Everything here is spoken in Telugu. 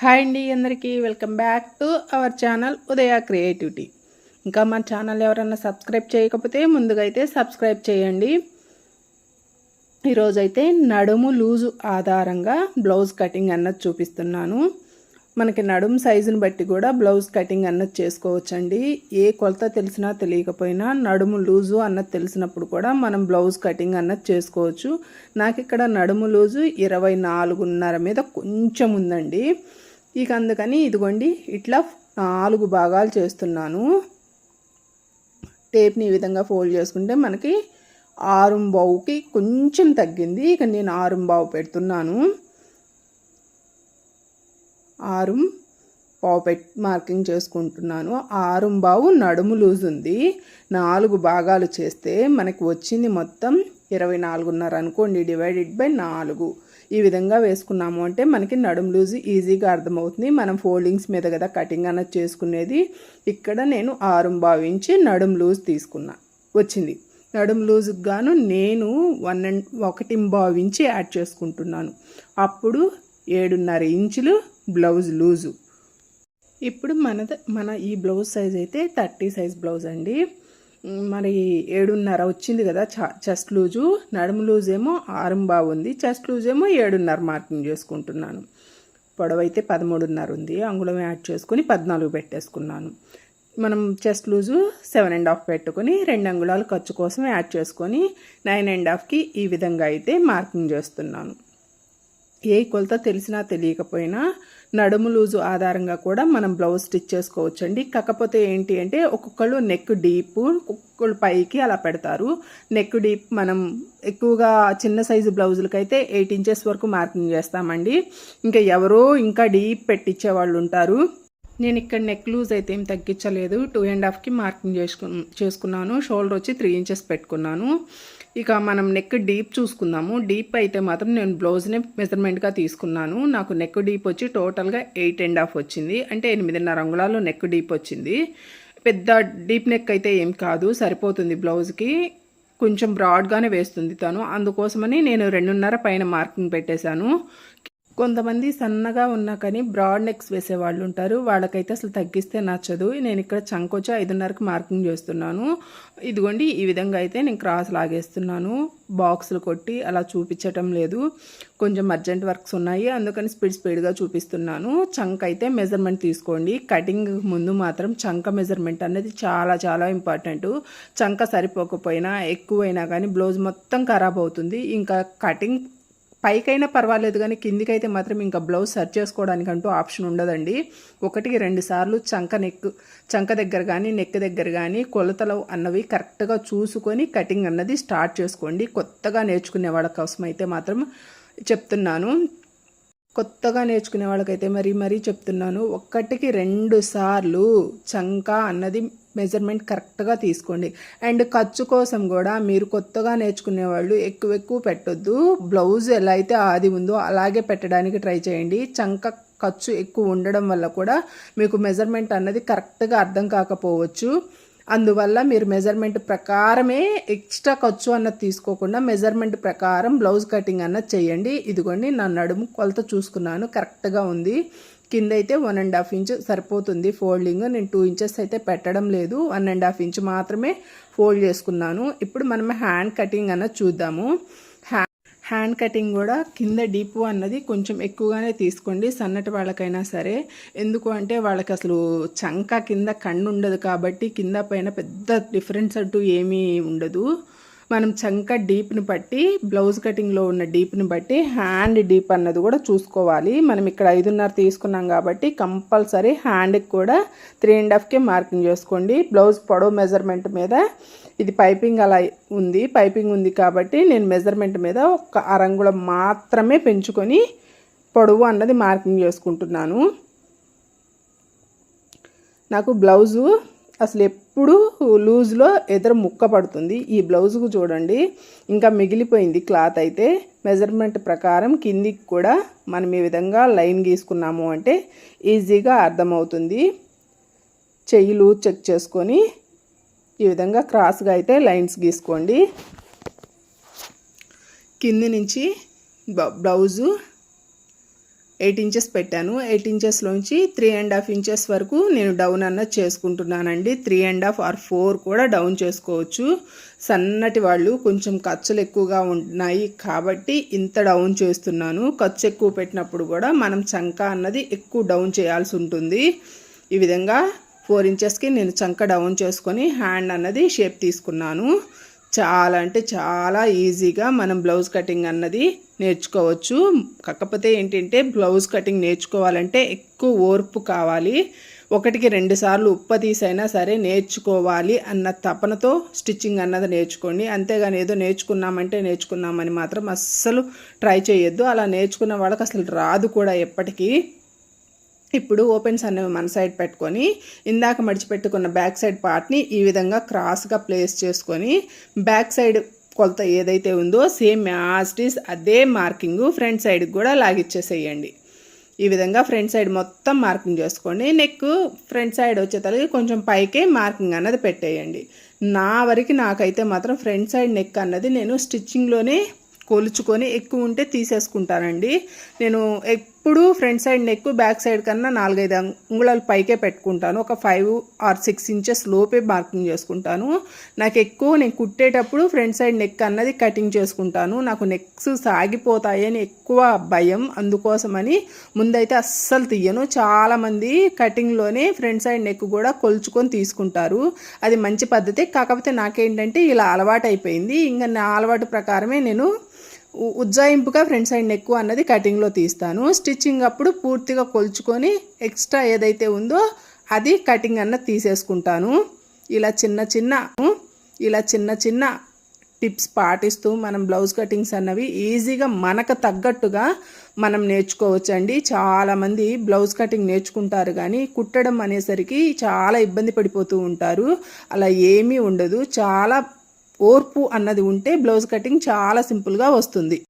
హాయ్ అండి అందరికీ welcome back to our channel Udaya creativity. ఇంకా మన ఛానల్ ఎవరైనా సబ్స్క్రైబ్ చేయకపోతే ముందుగా అయితే సబ్స్క్రైబ్ చేయండి. ఈరోజైతే నడుము లూజు ఆధారంగా బ్లౌజ్ కటింగ్ అన్నది చూపిస్తున్నాను. మనకి నడుము సైజుని బట్టి కూడా బ్లౌజ్ కటింగ్ అన్నది చేసుకోవచ్చండి. ఏ కొలత తెలిసినా తెలియకపోయినా నడుము లూజు అన్నది తెలిసినప్పుడు కూడా మనం బ్లౌజ్ కటింగ్ అన్నది చేసుకోవచ్చు. నాకు ఇక్కడ నడుము లూజు ఇరవై నాలుగున్నర మీద కొంచెం ఉందండి. ఇక అందుకని ఇదిగోండి ఇట్లా నాలుగు భాగాలు చేస్తున్నాను. టేప్ని ఈ విధంగా ఫోల్డ్ చేసుకుంటే మనకి ఆరుంబావుకి కొంచెం తగ్గింది. ఇక నేను ఆరుంబావు పెడుతున్నాను. ఆరుం పావు పెట్ మార్కింగ్ చేసుకుంటున్నాను. ఆరుంబావు నడుము లూజ్ ఉంది నాలుగు భాగాలు చేస్తే మనకి వచ్చింది మొత్తం ఇరవై నాలుగున్నర అనుకోండి డివైడెడ్ బై నాలుగు. ఈ విధంగా వేసుకున్నాము. అంటే మనకి నడుము లూజ్ ఈజీగా అర్థమవుతుంది. మనం ఫోల్డింగ్స్ మీద కదా కటింగ్ అన్నది చేసుకునేది. ఇక్కడ నేను ఆరుం భావించి నడుం లూజ్ తీసుకున్నా. వచ్చింది. నడుం లూజ్కి గాను నేను వన్ అండ్ ఒకటి భావించి యాడ్ చేసుకుంటున్నాను. అప్పుడు ఏడున్నర ఇంచులు బ్లౌజ్ లూజు. ఇప్పుడు మన మన ఈ బ్లౌజ్ సైజ్ అయితే థర్టీ సైజ్ బ్లౌజ్ అండి. మరి ఏడున్నర వచ్చింది కదా చెస్ట్ లూజు. నడుము లూజ్ ఏమో ఆరం బాగుంది. చెస్ట్ లూజ్ ఏమో ఏడున్నర మార్కింగ్ చేసుకుంటున్నాను. పొడవైతే పదమూడున్నర ఉంది. అంగుళం యాడ్ చేసుకొని పద్నాలుగు పెట్టేసుకున్నాను. మనం chest loose seven and half పెట్టుకొని రెండు అంగుళాలు ఖర్చు కోసం యాడ్ చేసుకొని నైన్ అండ్ హాఫ్కి ఈ విధంగా అయితే మార్కింగ్ చేస్తున్నాను. ఏ కొలత తెలిసినా తెలియకపోయినా నడుము లూజు ఆధారంగా కూడా మనం బ్లౌజ్ స్టిచ్ చేసుకోవచ్చండి. కాకపోతే ఏంటి అంటే ఒక్కొక్కళ్ళు నెక్ డీప్ ఒక్కొక్కళ్ళు పైకి అలా పెడతారు. నెక్ డీప్ మనం ఎక్కువగా చిన్న సైజు బ్లౌజులకైతే అయితే ఎయిట్ ఇంచెస్ వరకు మార్కింగ్ చేస్తామండి. ఇంకా ఎవరో ఇంకా డీప్ పెట్టించే వాళ్ళు ఉంటారు. నేను ఇక్కడ నెక్ లూజ్ అయితే ఏం తగ్గించలేదు. టూ అండ్ హాఫ్కి మార్కింగ్ చేసుకు చేసుకున్నాను. షోల్డర్ వచ్చి త్రీ ఇంచెస్ పెట్టుకున్నాను. ఇక మనం నెక్ డీప్ చూసుకుందాము. డీప్ అయితే మాత్రం నేను బ్లౌజ్ని మెజర్మెంట్గా తీసుకున్నాను. నాకు నెక్ డీప్ వచ్చి టోటల్గా ఎయిట్ అండ్ హాఫ్ వచ్చింది. అంటే ఎనిమిదిన్నర అంగుళాలు నెక్ డీప్ వచ్చింది. పెద్ద డీప్ నెక్ అయితే ఏం కాదు. సరిపోతుంది బ్లౌజ్కి కొంచెం బ్రాడ్గానే వేస్తుంది తను. అందుకోసమని నేను రెండున్నర పైన మార్కింగ్ పెట్టేశాను. కొంతమంది సన్నగా ఉన్నా కానీ బ్రాడ్ నెక్స్ వేసే వాళ్ళు ఉంటారు. వాళ్ళకైతే అసలు తగ్గిస్తే నచ్చదు. నేను ఇక్కడ చంకొచ్చి ఐదున్నరకు మార్కింగ్ చేస్తున్నాను. ఇదిగోండి ఈ విధంగా అయితే నేను క్రాస్ లాగేస్తున్నాను. బాక్సులు కొట్టి అలా చూపించటం లేదు. కొంచెం అర్జెంట్ వర్క్స్ ఉన్నాయి. అందుకని స్పీడ్ స్పీడ్గా చూపిస్తున్నాను. చంక్ అయితే మెజర్మెంట్ తీసుకోండి. కటింగ్ ముందు మాత్రం చంక మెజర్మెంట్ అనేది చాలా చాలా ఇంపార్టెంట్. చంక సరిపోకపోయినా ఎక్కువైనా కానీ బ్లౌజ్ మొత్తం ఖరాబ్ అవుతుంది. ఇంకా కటింగ్ పైకైనా పర్వాలేదు కానీ కిందికైతే మాత్రం ఇంకా బ్లౌజ్ సర్చ్ చేసుకోవడానికి అంటూ ఆప్షన్ ఉండదండి. ఒకటికి రెండు సార్లు చంక నెక్ చంక దగ్గర కానీ నెక్ దగ్గర కానీ కొలతలు అన్నవి కరెక్ట్గా చూసుకొని కటింగ్ అన్నది స్టార్ట్ చేసుకోండి. కొత్తగా నేర్చుకునే వాళ్ళ కోసం అయితే మాత్రం చెప్తున్నాను. కొత్తగా నేర్చుకునే వాళ్ళకైతే మరీ మరీ చెప్తున్నాను. ఒక్కటికి రెండు సార్లు చంక అన్నది మెజర్మెంట్ కరెక్ట్గా తీసుకోండి. అండ్ ఖర్చు కోసం కూడా మీరు కొత్తగా నేర్చుకునే వాళ్ళు ఎక్కువ ఎక్కువ పెట్టొద్దు. బ్లౌజ్ ఎలా అయితే ఆది ఉందో అలాగే పెట్టడానికి ట్రై చేయండి. చంక ఖర్చు ఎక్కువ ఉండడం వల్ల కూడా మీకు మెజర్మెంట్ అన్నది కరెక్ట్గా అర్థం కాకపోవచ్చు. అందువల్ల మీరు మెజర్మెంట్ ప్రకారమే ఎక్స్ట్రా ఖర్చు అన్నది తీసుకోకుండా మెజర్మెంట్ ప్రకారం బ్లౌజ్ కటింగ్ అన్నది చేయండి. ఇదిగోండి నా నడుము కొలత చూసుకున్నాను. కరెక్ట్గా ఉంది. కింద అయితే వన్ అండ్ హాఫ్ ఇంచ్ సరిపోతుంది. ఫోల్డింగ్ నేను టూ ఇంచెస్ అయితే పెట్టడం లేదు. వన్ అండ్ హాఫ్ ఇంచ్ మాత్రమే ఫోల్డ్ చేసుకున్నాను. ఇప్పుడు మనం హ్యాండ్ కటింగ్ అన్నది చూద్దాము. హ్యాండ్ కటింగ్ కూడా కింద డీప్ అన్నది కొంచెం ఎక్కువగానే తీసుకోండి. సన్నటి వాళ్ళకైనా సరే. ఎందుకు అంటే వాళ్ళకి అసలు చంక కింద కన్ను ఉండదు కాబట్టి కింద పైన పెద్ద డిఫరెన్స్ అంటూ ఏమీ ఉండదు. మనం చంక డీప్ని బట్టి బ్లౌజ్ కటింగ్లో ఉన్న డీప్ని బట్టి హ్యాండ్ డీప్ అన్నది కూడా చూసుకోవాలి. మనం ఇక్కడ ఐదున్నర తీసుకున్నాం కాబట్టి కంపల్సరీ హ్యాండ్కి కూడా త్రీ అండ్ హాఫ్కే మార్కింగ్ చేసుకోండి. బ్లౌజ్ పొడవు మెజర్మెంట్ మీద ఇది పైపింగ్ అలా ఉంది. పైపింగ్ ఉంది కాబట్టి నేను మెజర్మెంట్ మీద ఒక అరంగుళం మాత్రమే పెంచుకొని పొడవు అన్నది మార్కింగ్ చేసుకుంటున్నాను. నాకు బ్లౌజు అసలు ఇప్పుడు లూజ్లో ఎదురు ముక్క పడుతుంది. ఈ బ్లౌజ్కు చూడండి. ఇంకా మిగిలిపోయింది క్లాత్ అయితే. మెజర్మెంట్ ప్రకారం కిందికి కూడా మనం ఈ విధంగా లైన్ గీసుకున్నాము అంటే ఈజీగా అర్థమవుతుంది. చెయ్యి లూజ్ చెక్ చేసుకొని ఈ విధంగా క్రాస్గా అయితే లైన్స్ గీసుకోండి. కింది నుంచి బ్లౌజు ఎయిట్ ఇంచెస్ పెట్టాను. ఎయిట్ ఇంచెస్లోంచి త్రీ అండ్ హాఫ్ ఇంచెస్ వరకు నేను డౌన్ అన్నది చేసుకుంటున్నానండి. Three and half or four కూడా డౌన్ చేసుకోవచ్చు. సన్నటి వాళ్ళు కొంచెం ఖర్చులు ఎక్కువగా ఉన్నాయి కాబట్టి ఇంత డౌన్ చేస్తున్నాను. ఖర్చు ఎక్కువ పెట్టినప్పుడు కూడా మనం చంక అన్నది ఎక్కువ డౌన్ చేయాల్సి ఉంటుంది. ఈ విధంగా ఫోర్ ఇంచెస్కి నేను చంక డౌన్ చేసుకొని హ్యాండ్ అన్నది షేప్ తీసుకున్నాను. చాలా అంటే చాలా ఈజీగా మనం బ్లౌజ్ కటింగ్ అన్నది నేర్చుకోవచ్చు. కాకపోతే ఏంటంటే బ్లౌజ్ కటింగ్ నేర్చుకోవాలంటే ఎక్కువ ఓర్పు కావాలి. ఒకటికి రెండు సార్లు ఉప్ప తీసైనా సరే నేర్చుకోవాలి అన్న తపనతో స్టిచ్చింగ్ అన్నది నేర్చుకోండి. అంతేగాని ఏదో నేర్చుకున్నామంటే నేర్చుకున్నామని మాత్రం అస్సలు ట్రై చేయొద్దు. అలా నేర్చుకున్న వాళ్ళకి అసలు రాదు కూడా ఎప్పటికీ. ఇప్పుడు ఓపెన్స్ అనేవి మన సైడ్ పెట్టుకొని ఇందాక మడిచిపెట్టుకున్న బ్యాక్ సైడ్ పార్ట్ని ఈ విధంగా క్రాస్గా ప్లేస్ చేసుకొని బ్యాక్ సైడ్ కొలత ఏదైతే ఉందో సేమ్ యాస్టీస్ అదే మార్కింగ్ ఫ్రంట్ సైడ్కి కూడా లాగిచ్చేసేయండి. ఈ విధంగా ఫ్రంట్ సైడ్ మొత్తం మార్కింగ్ చేసుకోండి. నెక్ ఫ్రంట్ సైడ్ వచ్చేతలకి కొంచెం పైకే మార్కింగ్ అన్నది పెట్టేయండి. నా వరకు నాకైతే మాత్రం ఫ్రంట్ సైడ్ నెక్ అన్నది నేను స్టిచ్చింగ్లోనే కొలుచుకొని ఎక్కువ ఉంటే తీసేసుకుంటానండి. నేను ఇప్పుడు front side neck back side కన్నా నాలుగైదు అంగుళాలు పైకే పెట్టుకుంటాను. ఒక ఫైవ్ ఆర్ సిక్స్ ఇంచెస్ లోపే మార్కింగ్ చేసుకుంటాను. నాకు ఎక్కువ నేను కుట్టేటప్పుడు ఫ్రంట్ సైడ్ నెక్ అన్నది కటింగ్ చేసుకుంటాను. నాకు నెక్స్ సాగిపోతాయని ఎక్కువ భయం. అందుకోసమని ముందైతే అస్సలు తీయను. చాలామంది కటింగ్లోనే ఫ్రంట్ సైడ్ నెక్ కూడా కొలుచుకొని తీసుకుంటారు. అది మంచి పద్ధతి. కాకపోతే నాకేంటంటే ఇలా అలవాటు అయిపోయింది ఇంకా నా అలవాటు ప్రకారమే నేను ఉజ్జాయింపుగా ఫ్రంట్ సైడ్ నెక్ అన్నది కటింగ్లో తీస్తాను. స్టిచ్చింగ్ అప్పుడు పూర్తిగా కొలుచుకొని ఎక్స్ట్రా ఏదైతే ఉందో అది కటింగ్ అన్నది తీసేసుకుంటాను. ఇలా చిన్న చిన్న ఇలా చిన్న చిన్న టిప్స్ పాటిస్తూ మనం బ్లౌజ్ కటింగ్స్ అన్నవి ఈజీగా మనకు తగ్గట్టుగా మనం నేర్చుకోవచ్చండి. చాలామంది బ్లౌజ్ కటింగ్ నేర్చుకుంటారు కానీ కుట్టడం అనేసరికి చాలా ఇబ్బంది పడిపోతూ ఉంటారు. అలా ఏమీ ఉండదు. చాలా ఓర్పు అన్నది ఉంటే బ్లౌజ్ కటింగ్ చాలా సింపుల్గా వస్తుంది.